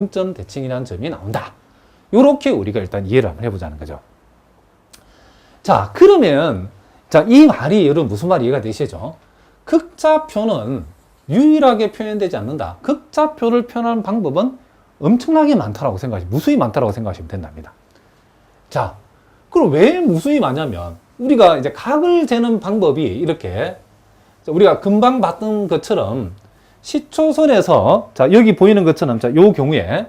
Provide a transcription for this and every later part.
원점 대칭이라는 점이 나온다. 요렇게 우리가 일단 이해를 한번 해보자는 거죠. 자, 그러면, 자, 이 말이 여러분 무슨 말이 이해가 되시죠? 극자표는 유일하게 표현되지 않는다. 극자표를 표현하는 방법은 엄청나게 많다라고 생각하시면, 무수히 많다라고 생각하시면 된답니다. 자, 그럼 왜 무수히 많냐면, 우리가 이제 각을 재는 방법이 이렇게, 우리가 금방 봤던 것처럼, 시초선에서, 자, 여기 보이는 것처럼, 자, 요 경우에,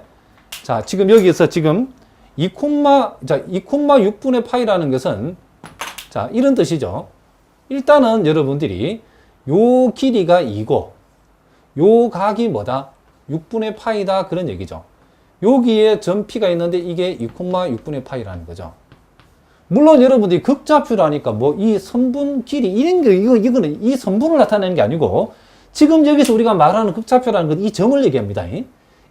자, 지금 여기서 지금 2, 자, 2, 6분의 파이라는 것은, 자, 이런 뜻이죠. 일단은 여러분들이 요 길이가 2고, 요 각이 뭐다? 6분의 파이다. 그런 얘기죠. 여기에 점 P가 있는데 이게 2,6분의 파이라는 거죠. 물론 여러분들이 극좌표라니까 뭐 이 선분 길이 이런 게 이거 이거는 이 선분을 나타내는 게 아니고 지금 여기서 우리가 말하는 극좌표라는 건 이 점을 얘기합니다.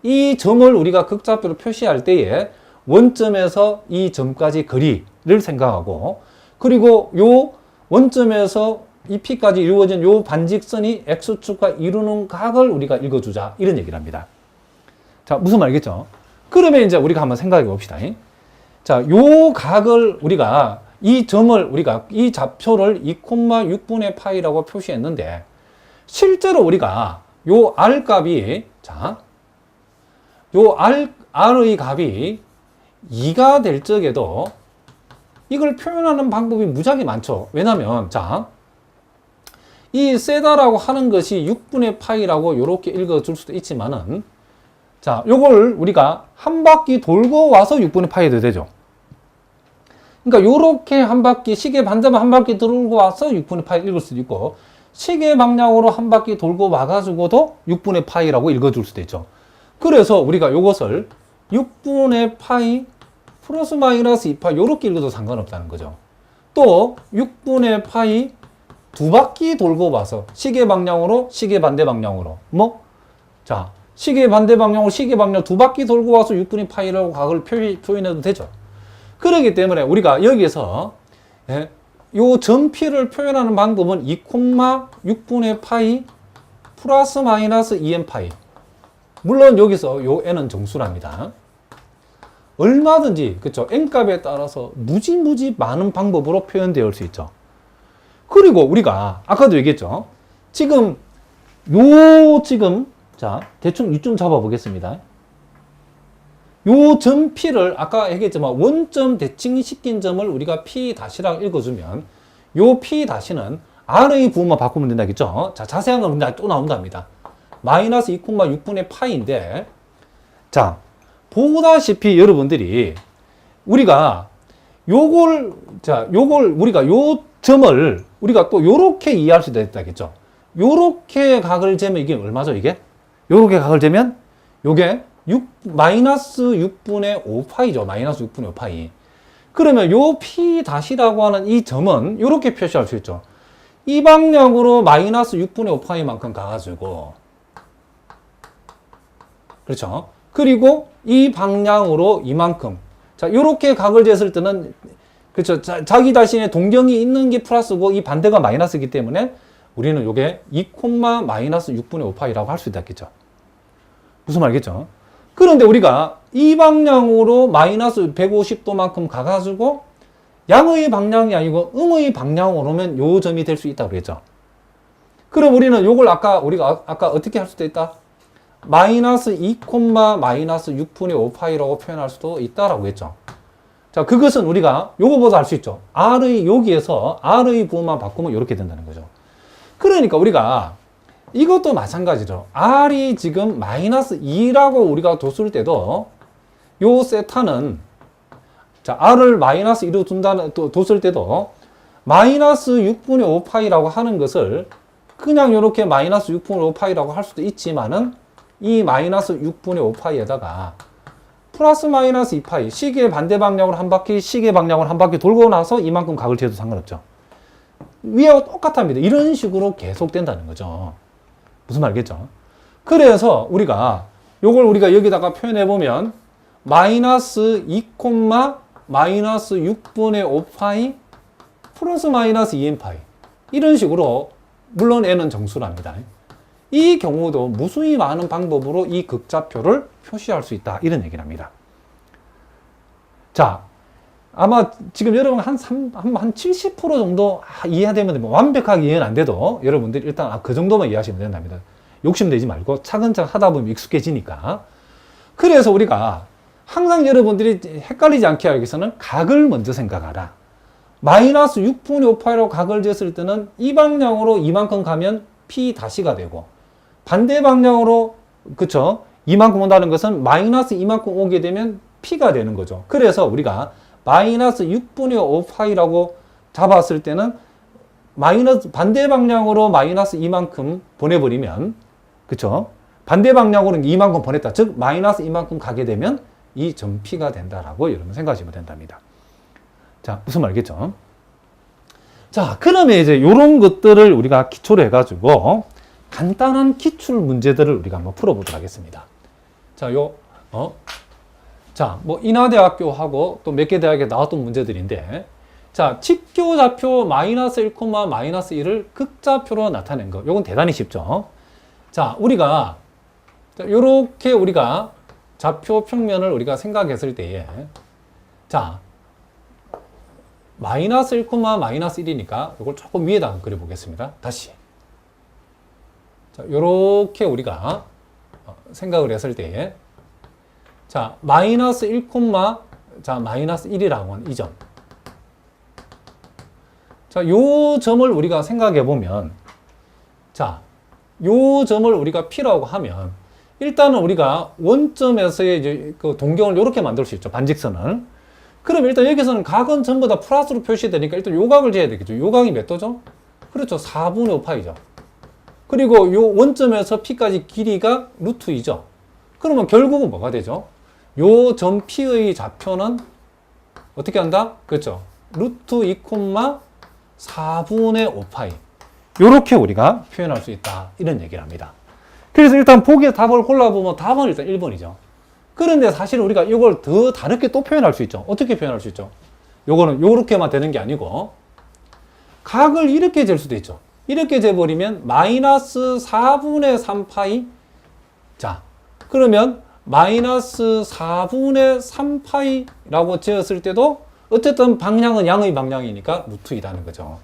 이 점을 우리가 극좌표로 표시할 때에 원점에서 이 점까지 거리를 생각하고 그리고 요 원점에서 이 P까지 이루어진 요 반직선이 X축과 이루는 각을 우리가 읽어주자 이런 얘기를 합니다. 자 무슨 말이겠죠? 그러면 이제 우리가 한번 생각해 봅시다. 자, 요 각을 우리가 이 점을 우리가 이 좌표를 2,6분의 파이라고 표시했는데 실제로 우리가 요 R 값이 자, 요 R, R의 값이 2가 될 적에도 이걸 표현하는 방법이 무지하게 많죠. 왜냐면 자, 이 세다라고 하는 것이 6분의 파이라고 이렇게 읽어줄 수도 있지만은 자, 요걸 우리가 한 바퀴 돌고 와서 6분의 파이 해도 되죠. 그러니까 요렇게 한 바퀴 시계 반대만 한 바퀴 돌고 와서 6분의 파이 읽을 수도 있고 시계 방향으로 한 바퀴 돌고 와가지고도 6분의 파이라고 읽어줄 수도 있죠. 그래서 우리가 요것을 6분의 파이 플러스 마이너스 2파 요렇게 읽어도 상관없다는 거죠. 또 6분의 파이 두 바퀴 돌고 와서 시계 방향으로 시계 반대 방향으로 뭐 자, 시계 반대 방향으로 시계 방향 두 바퀴 돌고 와서 6분의 파이라고 각을 표현해도 되죠. 그렇기 때문에 우리가 여기서 예, 요 점피를 표현하는 방법은 2,6분의 파이 플러스 마이너스 2n 파이. 물론 여기서 요 n은 정수랍니다. 얼마든지 그쵸 n 값에 따라서 무지무지 많은 방법으로 표현되어 수 있죠. 그리고 우리가 아까도 얘기했죠. 지금 요 지금 자 대충 이쯤 잡아 보겠습니다. 요 점 P를 아까 얘기했지만 원점 대칭 시킨 점을 우리가 P 다시라고 읽어주면 요 P 다시는 R의 부호만 바꾸면 된다겠죠. 자 자세한 건 또 나온답니다. 마이너스 2,6분의 파인데 자 보다시피 여러분들이 우리가 요걸 자 요걸 우리가 요 점을 우리가 또 요렇게 이해할 수도 있다겠죠. 요렇게 각을 재면 이게 얼마죠 이게? 요렇게 각을 재면 요게 6, 마이너스 6분의 5파이죠. 마이너스 6분의 5파이. 그러면 요 P 다시라고 하는 이 점은 요렇게 표시할 수 있죠. 이 방향으로 마이너스 6분의 5파이만큼 가가지고 그렇죠. 그리고 이 방향으로 이만큼 자 요렇게 각을 쟀을 때는 그렇죠. 자, 자기 자신의 동경이 있는 게 플러스고 이 반대가 마이너스이기 때문에 우리는 요게 2, 마이너스 6분의 5파이라고 할 수 있겠죠. 무슨 말이겠죠? 그런데 우리가 이 방향으로 마이너스 150도만큼 가가지고 양의 방향이 아니고 음의 방향으로 오면 요 점이 될 수 있다고 그랬죠. 그럼 우리는 요걸 아까 우리가 아 까 어떻게 할 수도 있다? 마이너스 2, 마이너스 6분의 5파이라고 표현할 수도 있다라고 했죠. 자, 그것은 우리가 요거보다 할수 있죠. R의 여기에서 R의 부호만 바꾸면 이렇게 된다는 거죠. 그러니까 우리가 이것도 마찬가지죠. R이 지금 마이너스 2라고 우리가 뒀을 때도 요 세타는 자, R을 마이너스 2로 둔다는, 뒀을 때도 마이너스 6분의 5파이라고 하는 것을 그냥 이렇게 마이너스 6분의 5파이라고 할 수도 있지만은 이 마이너스 6분의 5파이에다가 플러스 마이너스 2파이 시계 반대 방향으로 한 바퀴 시계 방향으로 한 바퀴 돌고 나서 이만큼 각을 재도 상관없죠. 위와 똑같답니다. 이런 식으로 계속된다는 거죠. 무슨 말이겠죠? 그래서 우리가 요걸 우리가 여기다가 표현해 보면 마이너스 2, 마이너스 6분의 5파이 플러스 마이너스 2n파이 이런 식으로 물론 n은 정수랍니다. 이 경우도 무수히 많은 방법으로 이 극좌표를 표시할 수 있다. 이런 얘기를 합니다. 자, 아마 지금 여러분 한, 3, 한, 한 70% 정도 아, 이해되면 뭐 완벽하게 이해는 안 돼도 여러분들이 일단 아, 그 정도만 이해하시면 된답니다. 욕심내지 말고 차근차근 하다 보면 익숙해지니까. 그래서 우리가 항상 여러분들이 헷갈리지 않게 하기 위해서는 각을 먼저 생각하라. 마이너스 6분의 5파이로 각을 쟀을 때는 이 방향으로 이만큼 가면 P 다시가 되고 반대 방향으로 그쵸 이만큼 온다는 것은 마이너스 이만큼 오게 되면 P가 되는 거죠. 그래서 우리가 마이너스 6분의 5파이라고 잡았을 때는 마이너스 반대 방향으로 마이너스 이만큼 보내버리면 그쵸 반대 방향으로는 이만큼 보냈다. 즉 마이너스 이만큼 가게 되면 이점 P가 된다라고 여러분 생각하시면 된답니다. 자, 무슨 말겠죠? 자, 그러면 이제 이런 것들을 우리가 기초로 해가지고 간단한 기출 문제들을 우리가 한번 풀어보도록 하겠습니다. 자, 요, 어? 자, 뭐, 인하대학교하고 또 몇 개 대학에 나왔던 문제들인데, 자, 직교 좌표 마이너스 1, 마이너스 1을 극좌표로 나타낸 거. 요건 대단히 쉽죠? 자, 우리가, 자, 요렇게 우리가 좌표 평면을 우리가 생각했을 때에, 자, 마이너스 1, 마이너스 1이니까 이걸 조금 위에다가 그려보겠습니다. 다시. 자, 요렇게 우리가 어, 생각을 했을 때에 자, 마이너스 1, 자, 마이너스 1이라고 하는 이 점. 자, 요 점을 우리가 생각해 보면 자, 요 점을 우리가 P라고 하면 일단은 우리가 원점에서의 이제 그 동경을 이렇게 만들 수 있죠. 반직선을. 그럼 일단 여기서는 각은 전부 다 플러스로 표시되니까 일단 요각을 재야 되겠죠. 요각이 몇 도죠? 그렇죠. 4분의 5파이죠. 그리고 요 원점에서 P까지 길이가 루트 2죠. 그러면 결국은 뭐가 되죠? 요 점 P의 좌표는 어떻게 한다? 그렇죠. 루트 2, 4분의 5파이. 요렇게 우리가 표현할 수 있다. 이런 얘기를 합니다. 그래서 일단 보기에 답을 골라보면 답은 일단 1번이죠. 그런데 사실 우리가 이걸 더 다르게 또 표현할 수 있죠. 어떻게 표현할 수 있죠? 요거는 요렇게만 되는 게 아니고 각을 이렇게 잴 수도 있죠. 이렇게 재버리면 마이너스 4분의 3파이 자 그러면 마이너스 4분의 3파이라고 재었을 때도 어쨌든 방향은 양의 방향이니까 루트 2라는 거죠.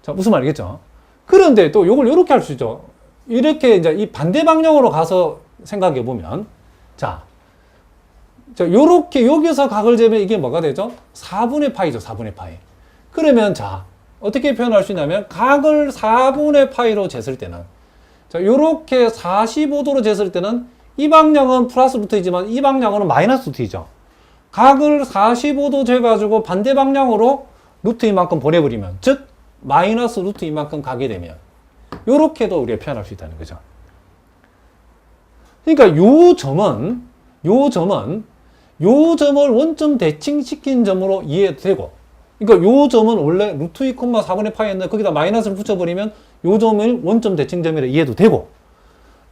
자 무슨 말이겠죠? 그런데 또 요걸 이렇게 할 수 있죠. 이렇게 이제 이 반대 방향으로 가서 생각해 보면 자, 자, 요렇게 여기서 각을 재면 이게 뭐가 되죠? 4분의 파이죠, 4분의 파이. 그러면 자, 어떻게 표현할 수 있냐면 각을 4분의 파이로 쟀을 때는 자, 요렇게 45도로 쟀을 때는 이 방향은 플러스 루트이지만 이 방향은 마이너스 루트이죠. 각을 45도 재가지고 반대 방향으로 루트 이만큼 보내버리면 즉 마이너스 루트 이만큼 가게 되면 요렇게도 우리가 표현할 수 있다는 거죠. 그러니까 요 점은 요 점은 요 점을 원점 대칭시킨 점으로 이해되고 그러니까 요 점은 원래 루트 2, 4분의 파이였는데 거기다 마이너스를 붙여버리면 요 점을 원점 대칭점이라 이해도 되고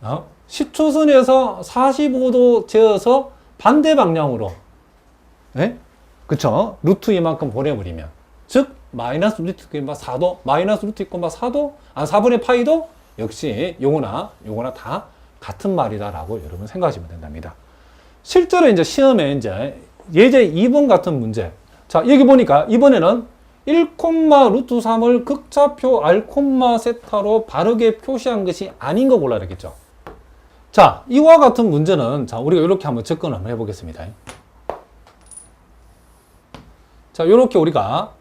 어? 10초선에서 45도 재어서 반대 방향으로 예? 그쵸? 루트 이만큼 보내버리면 즉 마이너스 루트 4도 마이너스 루트 4도 아 4분의 파이도 역시 요거나 요거나 다 같은 말이다 라고 여러분 생각하시면 된답니다. 실제로 이제 시험에 이제 예제 2번 같은 문제. 자, 여기 보니까 이번에는 1, 루트 3을 극좌표 R, 세타로 바르게 표시한 것이 아닌 거 골라야 겠죠 자, 이와 같은 문제는 자, 우리가 이렇게 한번 접근을 한번 해보겠습니다. 자, 이렇게 우리가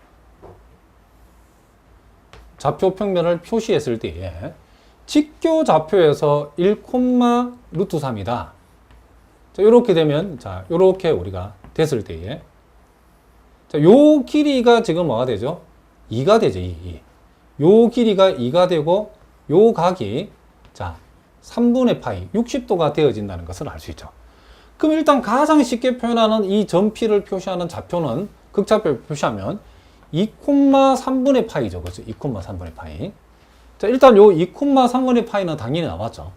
좌표 평면을 표시했을 때에 직교 좌표에서 1, 루트 3이다. 자, 이렇게 되면, 자, 이렇게 우리가 됐을 때에, 자, 요 길이가 지금 뭐가 되죠? 2가 되죠, 2. 요 길이가 2가 되고, 요 각이, 자, 3분의 파이, 60도가 되어진다는 것을 알 수 있죠. 그럼 일단 가장 쉽게 표현하는 이 점피를 표시하는 좌표는, 극좌표 표시하면 2,3분의 파이죠. 그렇죠? 2,3분의 파이. 자, 일단 요 2,3분의 파이는 당연히 나왔죠.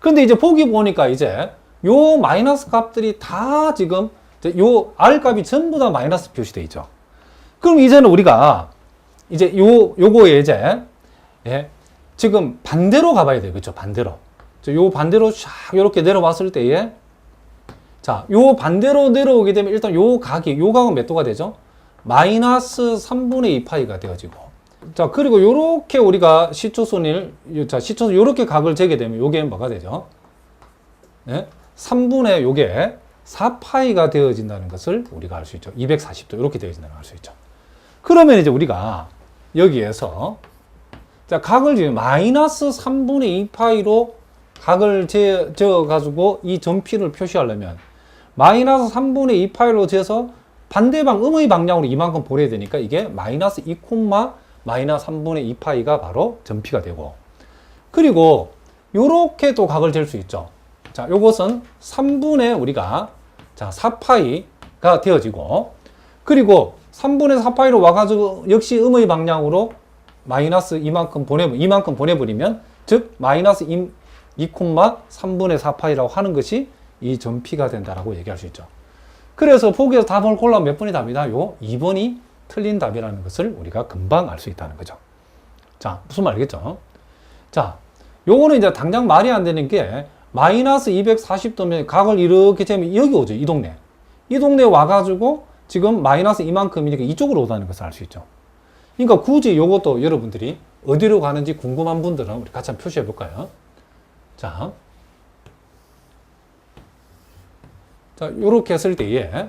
근데 이제 보기 보니까 이제 요 마이너스 값들이 다 지금 요 R 값이 전부 다 마이너스 표시되어 있죠. 그럼 이제는 우리가 이제 요, 요거에 이제 예, 지금 반대로 가봐야 돼요. 그렇죠? 반대로. 자, 요 반대로 샥 이렇게 내려왔을 때에 자, 요 반대로 내려오게 되면 일단 요 각이 요 각은 몇 도가 되죠? 마이너스 3분의 2파이가 되어지고 자, 그리고 요렇게 우리가 요- 자, 시초선 요렇게 각을 재게 되면 요게 뭐가 되죠? 네? 3분의 요게 4파이가 되어진다는 것을 우리가 알 수 있죠. 240도 이렇게 되어진다는 걸 알 수 있죠. 그러면 이제 우리가 여기에서 자, 각을 지금 마이너스 3분의 2파이로 각을 재, 재어가지고 이 점피를 표시하려면 마이너스 3분의 2 파이로 재서 반대방 음의 방향으로 이만큼 보내야 되니까 이게 마이너스 2 콤마 마이너스 3분의 2 파이가 바로 점피가 되고 그리고 요렇게 또 각을 잴 수 있죠. 자, 요것은 3분의 우리가 자, 4파이가 되어지고 그리고 3분의 4파이로 와가지고 역시 음의 방향으로 마이너스 이만큼 보내 이만큼 보내버리면 즉 마이너스 2, 2 콤마 3분의 4파이라고 하는 것이 이 점피가 된다라고 얘기할 수 있죠. 그래서 보기에서 답을 골라면 몇 번이 답이다? 요 2번이 틀린 답이라는 것을 우리가 금방 알 수 있다는 거죠. 자, 무슨 말이겠죠? 자, 요거는 이제 당장 말이 안 되는 게 마이너스 240도면 각을 이렇게 재면 여기 오죠. 이 동네. 이 동네 와가지고 지금 마이너스 이만큼이니까 이쪽으로 오다는 것을 알 수 있죠. 그러니까 굳이 요것도 여러분들이 어디로 가는지 궁금한 분들은 우리 같이 한번 표시해 볼까요? 자. 자, 요렇게 했을 때에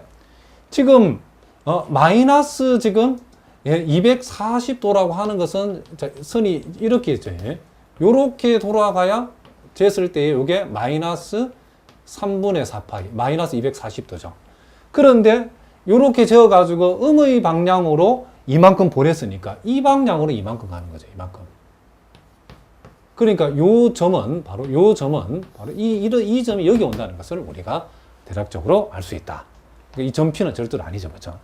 지금 어, 마이너스 지금 예, 240도라고 하는 것은 자, 선이 이렇게 있죠. 예. 요렇게 돌아가야 쟀을 때 요게 마이너스 3분의 4 파이, 마이너스 240도죠. 그런데 요렇게 재어 가지고 음의 방향으로 이만큼 보냈으니까 이 방향으로 이만큼 가는 거죠. 이만큼. 그러니까 요 점은 바로 요 점은 바로 이, 이, 이 점이 여기 온다는 것을 우리가 대략적으로 알 수 있다. 이 점피는 절대로 아니죠. 그죠?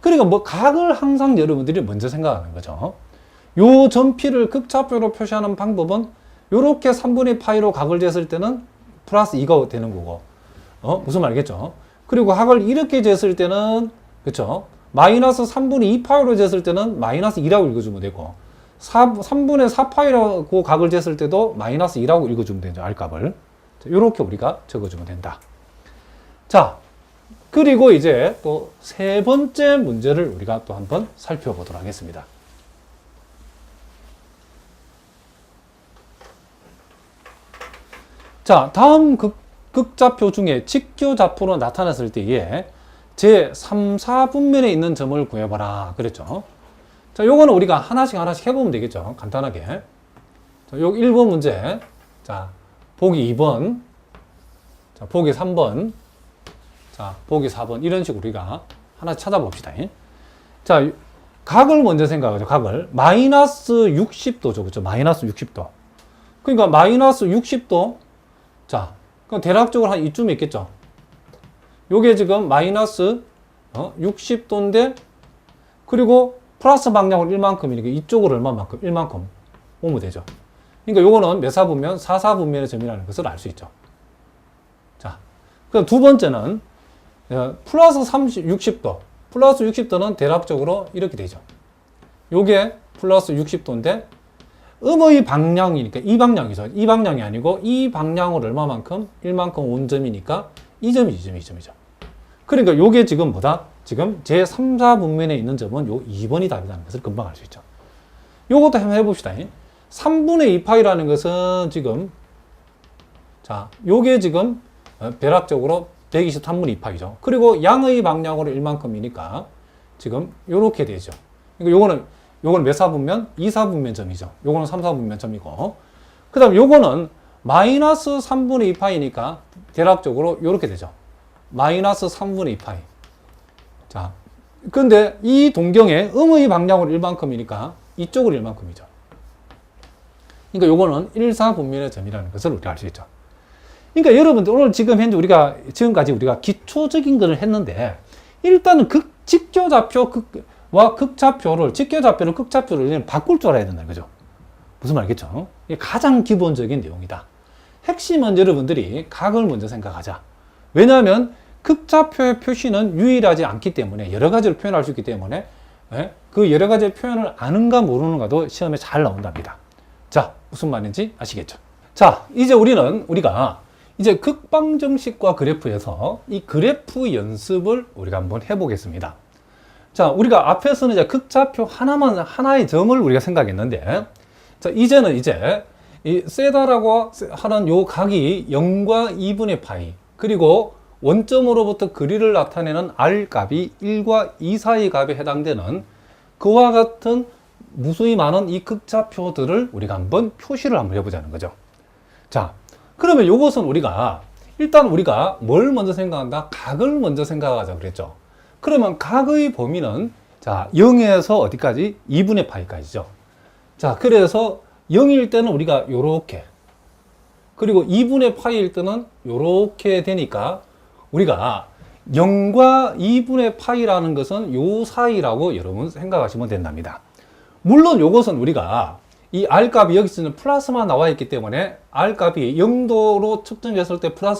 그러니까 뭐 각을 항상 여러분들이 먼저 생각하는 거죠. 요 점피를 극좌표로 표시하는 방법은 요렇게 3분의 파이로 각을 쟀을 때는 플러스 2가 되는 거고 어? 무슨 말이겠죠? 그리고 각을 이렇게 쟀을 때는 그쵸? 마이너스 3분의 2 파이로 쟀을 때는 마이너스 2라고 읽어주면 되고 4, 3분의 4파이라고 각을 쟀을 때도 마이너스 2라고 읽어주면 되죠. R값을. 이렇게 우리가 적어주면 된다. 자, 그리고 이제 또 세 번째 문제를 우리가 또 한번 살펴보도록 하겠습니다. 자, 다음 극, 극좌표 중에 직교좌표로 나타났을 때에 제 3, 4분면에 있는 점을 구해봐라. 그랬죠. 자, 요거는 우리가 하나씩 하나씩 해보면 되겠죠. 간단하게. 자, 요 1번 문제. 자, 보기 2번. 자, 보기 3번. 자, 보기 4번. 이런 식으로 우리가 하나 찾아봅시다. 자, 각을 먼저 생각하죠. 각을. 마이너스 60도죠. 그죠? 마이너스 60도. 그러니까 마이너스 60도. 자, 그럼 대략적으로 한 이쯤에 있겠죠. 요게 지금 마이너스 어? 60도인데 그리고 플러스 방향으로 1만큼 이니까 이쪽으로 얼마만큼? 1만큼 오면 되죠. 그러니까 요거는 몇 사분면? 4사분면의 점이라는 것을 알 수 있죠. 자, 그럼 두 번째는 어, 플러스 30, 60도. 플러스 60도는 대략적으로 이렇게 되죠. 요게 플러스 60도인데 음의 방향이니까 이 방향이죠. 이 방향이 아니고 이 방향으로 얼마만큼? 1만큼 온 점이니까 이 점이 이 점이 이 점이죠. 그러니까 요게 지금 뭐다? 지금 제 3, 4분면에 있는 점은 요 2번이 답이라는 것을 금방 알 수 있죠. 요것도 한번 해봅시다. 3분의 2파이라는 것은 지금 자, 요게 지금 어, 대략적으로 123분의 2파이죠. 그리고 양의 방향으로 1만큼이니까 지금 요렇게 되죠. 그러니까 요거는 요거는 몇 사분면? 2사분면 점이죠. 요거는 3사분면 점이고. 그 다음 요거는 마이너스 3분의 2파이니까 대략적으로 요렇게 되죠. 마이너스 3분의 2파이. 자, 근데 이 동경에 음의 방향으로 1만큼이니까 이쪽으로 1만큼이죠. 그러니까 요거는 1, 4분면의 점이라는 것을 우리가 알 수 있죠. 그러니까 여러분들 오늘 지금 현재 우리가 지금까지 우리가 기초적인 것을 했는데 일단은 극 직교좌표 극과 극좌표를 직교좌표를 극좌표를 바꿀 줄 알아야 된다는 거죠. 무슨 말이겠죠? 가장 기본적인 내용이다. 핵심은 여러분들이 각을 먼저 생각하자. 왜냐하면 극좌표의 표시는 유일하지 않기 때문에 여러 가지로 표현할 수 있기 때문에 예? 그 여러 가지 표현을 아는가 모르는가도 시험에 잘 나온답니다. 자, 무슨 말인지 아시겠죠? 자, 이제 우리는 우리가 이제 극방정식과 그래프에서 이 그래프 연습을 우리가 한번 해보겠습니다. 자, 우리가 앞에서는 이제 극좌표 하나만, 하나의 점을 우리가 생각했는데, 자, 이제는 이제 이 세다라고 하는 요 각이 0과 2분의 파이, 그리고 원점으로부터 거리를 나타내는 R 값이 1과 2 사이 값에 해당되는 그와 같은 무수히 많은 이 극좌표들을 우리가 한번 표시를 한번 해보자는 거죠. 자, 그러면 이것은 우리가 일단 우리가 뭘 먼저 생각한다? 각을 먼저 생각하자 그랬죠. 그러면 각의 범위는 자 0에서 어디까지? 2분의 파이까지죠. 자, 그래서 0일 때는 우리가 요렇게 그리고 2분의 파이일 때는 요렇게 되니까 우리가 0과 2분의 파이라는 것은 요 사이라고 여러분 생각하시면 된답니다. 물론 요것은 우리가 이 R 값이 여기서는 플러스만 나와 있기 때문에 R 값이 0도로 측정했을 때 플러스